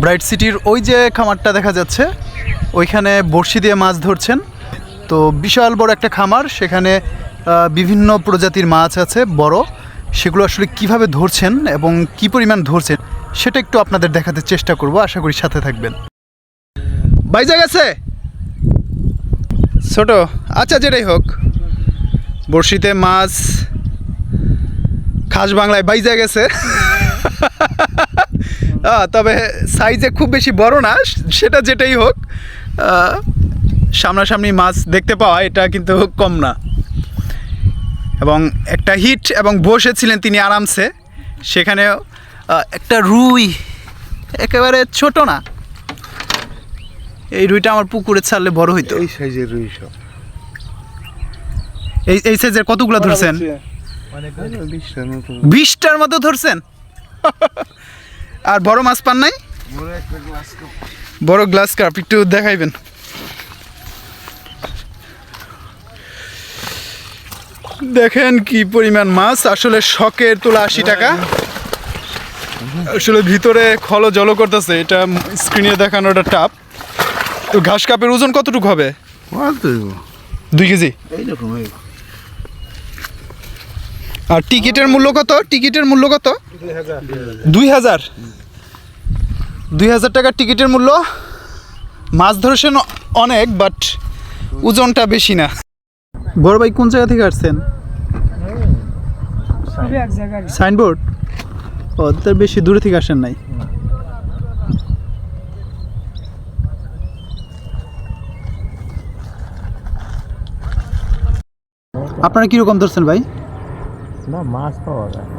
Bright সিটির ওই যে খামারটা দেখা যাচ্ছে, ওইখানে বড়শি দিয়ে মাছ ধরছেন। তো বিশাল বড় একটা খামার, সেখানে বিভিন্ন প্রজাতির মাছ আছে, বড়। সেগুলো আসলে কীভাবে ধরছেন এবং কি পরিমাণ ধরছেন, সেটা একটু আপনাদের দেখাতে চেষ্টা করব। আশা করি সাথে থাকবেন। বাইজা গেছে ছোট? আচ্ছা যেটাই হোক। বড়শিতে মাছ, খাস বাংলায় বাইজা গেছে তবে সাইজে খুব বেশি বড় না সেটা যেটাই হোক সামনাসামনি মাছ দেখতে পাওয়া এটা কিন্তু কম না। এবং একটা হিট এবং বসেছিলেন তিনি আরামসে সেখানে একটা রুই একেবারে ছোট না। এই রুইটা আমার পুকুরে ছাড়লে বড় হইতো। এই সাইজের রুই সব। এই এই সাইজের কতগুলো ধরছেন? বিশটার বিশটার মতো ধরছেন? আর বড় মাছ পান নাই? বড় গ্লাস কাপ একটু দেখাইবেন। দেখেন কি পরিমাণ মাছ আসলে শখের তোলা আশি টাকা। আসলে ভিতরে খল জল করতেছে এটা স্ক্রিনে দেখানো দেখানোটা টাপ। তো ঘাস কাপের ওজন কতটুকু হবে? দুই কেজি। এইরকম এই আর টিকিটের মূল্য কত? টিকিটের মূল্য কত? দুই হাজার। দুই হাজার টাকার টিকিটের মূল্য। মাছ ধরেছেন অনেক বাট ওজনটা বেশি না। বড় ভাই কোন জায়গা থেকে আসছেন? সাইনবোর্ড? ও তার বেশি দূরে থেকে আসেন নাই। আপনারা কীরকম ধরছেন ভাই? না মাছ পাওয়া যায়।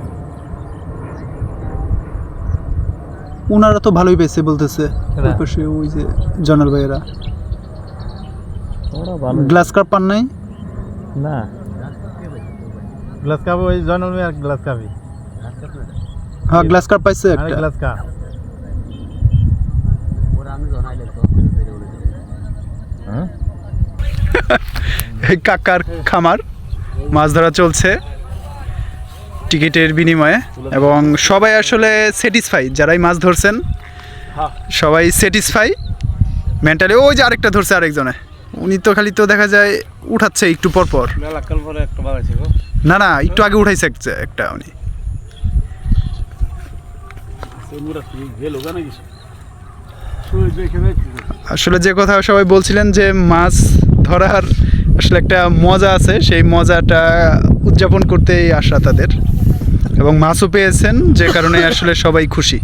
ওনারা তো ভালোই পেয়েছে বলতেছে। ওই পাশে ওই যে জনাল ভাইয়েরা। ওরা ভালো গ্লাস কাপ পান নাই? না। গ্লাস কাপ ওই আর গ্লাস কাপই। হ্যাঁ গ্লাস কাপ পাইছে একটা। Glass cup. হ্যাঁ? এই কাকার খামার মাছ ধরা চলছে। টিকিটের বিনিময়ে এবং সবাই আসলে স্যাটিসফাই যারাই মাছ ধরছেন সবাই স্যাটিসফাই মেন্টালি ওই যে আরেকটা ধরছে আরেকজনে। উনি তো খালি তো দেখা যায় উঠাচ্ছে একটু পর পর। না না একটু আগে উঠাইছে এক- একটা উনি। আসলে যে কথা সবাই বলছিলেন যে মাছ ধরার আসলে একটা মজা আছে, সেই মজাটা উদযাপন করতেই আসা তাদের। এবং মাছও পেয়েছেন, যে কারণে আসলে সবাই খুশি।